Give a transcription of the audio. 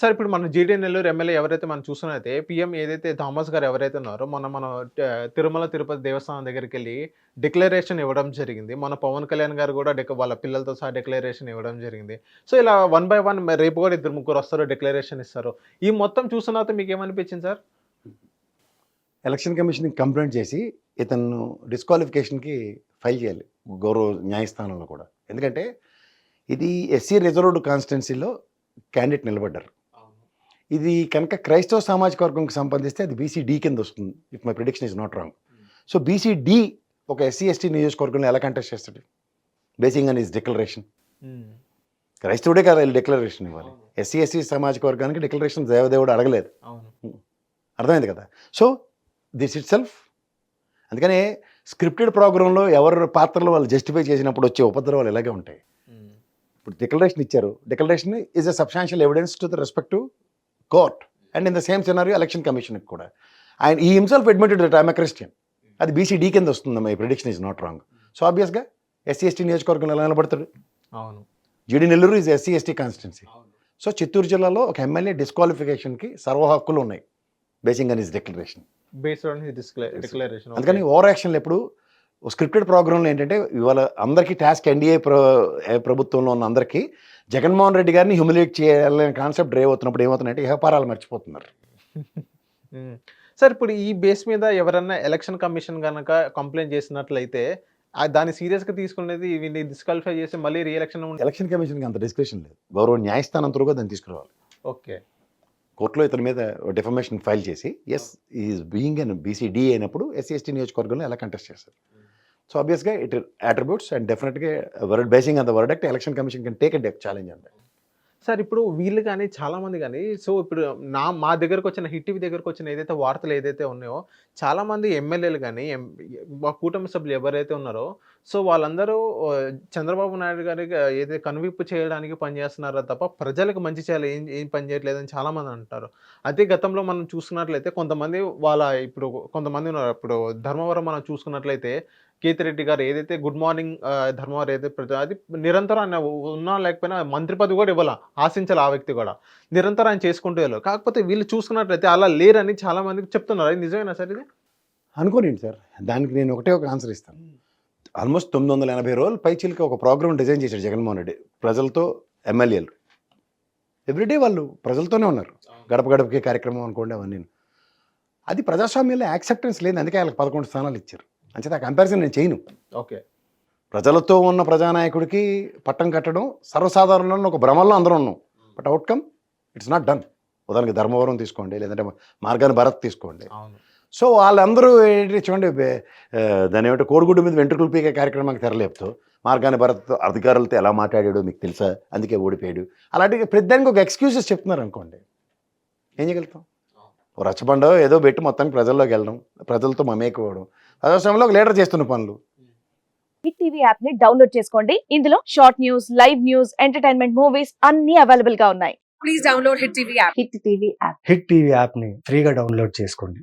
Sir ఇప్పుడు మన జీడీ నెల్లూరు ఎమ్మెల్యే ఎవరైతే మనం చూస్తున్నైతే పిఎం ఏదైతే థామస్ గారు ఎవరైతే ఉన్నారో మొన్న మనం తిరుమల తిరుపతి దేవస్థానం దగ్గరికి వెళ్ళి డిక్లరేషన్ ఇవ్వడం జరిగింది. మన పవన్ కళ్యాణ్ గారు కూడా వాళ్ళ పిల్లలతో సహా డిక్లరేషన్ ఇవ్వడం జరిగింది. సో ఇలా వన్ బై వన్ రేపు కూడా ఇద్దరు ముగ్గురు వస్తారు డిక్లరేషన్ ఇస్తారు. ఈ మొత్తం చూసిన తర్వాత మీకు ఏమనిపించింది సార్? ఎలక్షన్ కమిషన్కి కంప్లైంట్ చేసి ఇతను డిస్క్వాలిఫికేషన్కి ఫైల్ చేయాలి గౌరవ న్యాయస్థానంలో కూడా. ఎందుకంటే ఇది ఎస్సీ రిజర్వ్డ్ కాన్స్టిట్యున్సీలో క్యాండిడేట్ నిలబడ్డారు. ఇది కనుక క్రైస్తవ సామాజిక వర్గంకి సంబంధిస్తే అది బీసీ డి కింద వస్తుంది if my prediction is not wrong so BC D ఒక ఎస్సీ ఎస్టీ నియోజకవర్గంలో ఎలా కంటెస్ట్ చేస్తాడు? బేసింగ్ అని ఇస్ డిక్లరేషన్ క్రైస్తవుడే కదా డిక్లరేషన్ ఇవ్వాలి. ఎస్సీ ఎస్సీ సామాజిక వర్గానికి డిక్లరేషన్ దేవదేవుడు అడగలేదు. అవును. అర్థమైంది కదా? సో దిస్ ఇట్ సెల్ఫ్ అందుకనే స్క్రిప్టెడ్ ప్రోగ్రాంలో ఎవరి పాత్రలు వాళ్ళు జస్టిఫై చేసినప్పుడు వచ్చే ఉపద్రవాలు ఇలాగే ఉంటాయి. ఉమ్. ఇప్పుడు డిక్లరేషన్ ఇచ్చారు. Declaration is a substantial evidence to the respect to court and in the same scenario election కమిషన్కి కూడా. ఆయన ఈ himself admitted that I'm Christian. అది బీసీడీ కింద వస్తుంది my prediction is not wrong so ఆబ్వియస్గా ఎస్సీ ఎస్టీ నియోజకవర్గంలో ఎలా నిలబడతాడు అవును. G D Nellore is SC ST constituency so Chittoor జిల్లాలో ఒక ఎమ్మెల్యే డిస్క్వాలిఫికేషన్కి సర్వ హక్కులు ఉన్నాయి బేసింగ్ అని ఇస్ డిక్లరేషన్ అందుకని ఓవర్ యాక్షన్లు ఎప్పుడు స్క్రిప్టెడ్ ప్రోగ్రాంలో ఏంటంటే ఇవాళ అందరికీ టాస్క్ ఎన్డీఏ ప్రభుత్వంలో ఉన్న అందరికీ జగన్మోహన్ రెడ్డి గారిని హ్యూమిలేట్ చేయాలనే కాన్సెప్ట్ డ్రైవ్ అవుతున్నప్పుడు ఏమవుతున్నాయంటే వ్యాపారాలు మర్చిపోతున్నారు. సార్ ఇప్పుడు ఈ బేస్ మీద ఎవరన్నా ఎలక్షన్ కమిషన్ కనుక కంప్లైంట్ చేసినట్లయితే దాన్ని సీరియస్గా తీసుకునేది వీళ్ళని డిస్క్వాలిఫై చేసి మళ్ళీ రీఎలక్షన్ ఎలక్షన్ కమిషన్కి అంత డిస్కషన్ లేదు. గౌరవ న్యాయస్థానం త్రూగా దాన్ని తీసుకురావాలి. ఓకే. కోర్టులో ఇతని మీద డిఫర్మేషన్ ఫైల్ చేసి as is being on BCD అయినప్పుడు ఎస్సీ ఎస్టీ నియోజకవర్గంలో ఎలా కంటెస్ట్ చేస్తారు? సో ఆబ్వియస్గా ఇట్ అట్రిబ్యూట్స్ అండ్ డెఫినెట్గా word basing on the act election commission can take and challenge అంటే సార్ ఇప్పుడు వీళ్ళు కానీ చాలామంది కానీ సో ఇప్పుడు నా మా దగ్గరకు వచ్చిన హిట్ టీవీ దగ్గరకు వచ్చిన ఏదైతే వార్తలు ఏదైతే ఉన్నాయో చాలామంది ఎమ్మెల్యేలు కానీ మా కూటమి సభ్యులు ఎవరైతే ఉన్నారో సో వాళ్ళందరూ చంద్రబాబు నాయుడు గారికి ఏదైతే కనువిప్పు చేయడానికి పనిచేస్తున్నారో తప్ప ప్రజలకు మంచి చేయాలి ఏం ఏం పని చేయట్లేదని చాలా మంది అంటారు. అదే గతంలో మనం చూసుకున్నట్లయితే కొంతమంది వాళ్ళ ఇప్పుడు కొంతమంది ఉన్నారు. ఇప్పుడు ధర్మవరం మనం చూసుకున్నట్లయితే కేతిరెడ్డి గారు ఏదైతే గుడ్ మార్నింగ్ ధర్మవరం ఏదైతే అది నిరంతరం ఆయన ఉన్నా లేకపోయినా మంత్రి పదవి కూడా ఇవ్వాల ఆశించాలి ఆ వ్యక్తి కూడా. నిరంతరం ఆయన చేసుకుంటూ వెళ్ళారు కాకపోతే వీళ్ళు చూసుకున్నట్లయితే అలా లేరని చాలా మందికి చెప్తున్నారు. అది నిజమేనా సార్ ఇది? అనుకోనండి సార్. దానికి నేను ఒకటే ఒక ఆన్సర్ ఇస్తాను. ఆల్మోస్ట్ తొమ్మిది వందల ఎనభై రోజులు పైచిలకి ఒక ప్రోగ్రామ్ డిజైన్ చేశాడు జగన్మోహన్ రెడ్డి ప్రజలతో ఎమ్మెల్యేలు. ఎవ్రీడే వాళ్ళు ప్రజలతోనే ఉన్నారు. గడప గడపకి కార్యక్రమం అనుకోండి అవన్నీ. అది ప్రజాస్వామ్యంలో యాక్సెప్టెన్స్ లేదు అందుకే వాళ్ళకి పదకొండు స్థానాలు ఇచ్చారు. అంచేత ఆ కంపారిజన్ నేను చేయను. ఓకే. ప్రజలతో ఉన్న ప్రజానాయకుడికి పట్టం కట్టడం సర్వసాధారణంలో ఒక భ్రమంలో అందరం ఉన్నాం. But outcome it's not done ఉదాహరణకి ధర్మవరం తీసుకోండి లేదంటే మార్గాన్ని భరత్ తీసుకోండి. సో వాళ్ళందరూ ఏంటి చూడండి దాని ఏమిటో కోడిగుడ్డు మీద వెంట్రుకలు పీకే కార్యక్రమానికి తెరలేపుతూ మార్గాన్ని భరత్ అధికారులతో ఎలా మాట్లాడాడో మీకు తెలుసా? అందుకే ఓడిపోయాడు. అలాంటి ప్రతిదానికి ఒక ఎక్స్క్యూజెస్ చెప్తున్నారు అనుకోండి. ఏం చేయగలుగుతాం? ఓ రచ్చబండో ఏదో పెట్టి మొత్తానికి ప్రజల్లోకి వెళ్ళడం ప్రజలతో మమేకపోవడం ప్రజాస్వామ్యంలో ఒక లీడర్ చేస్తున్న పనులు. హిట్ టీవీ యాప్ని డౌన్లోడ్ చేసుకోండి. ఇందులో short news live news entertainment movies అన్ని అవైలబుల్గా ఉన్నాయి. Please download Hit TV app. Hit TV app hit TV యాప్ని ఫ్రీగా డౌన్లోడ్ చేసుకోండి.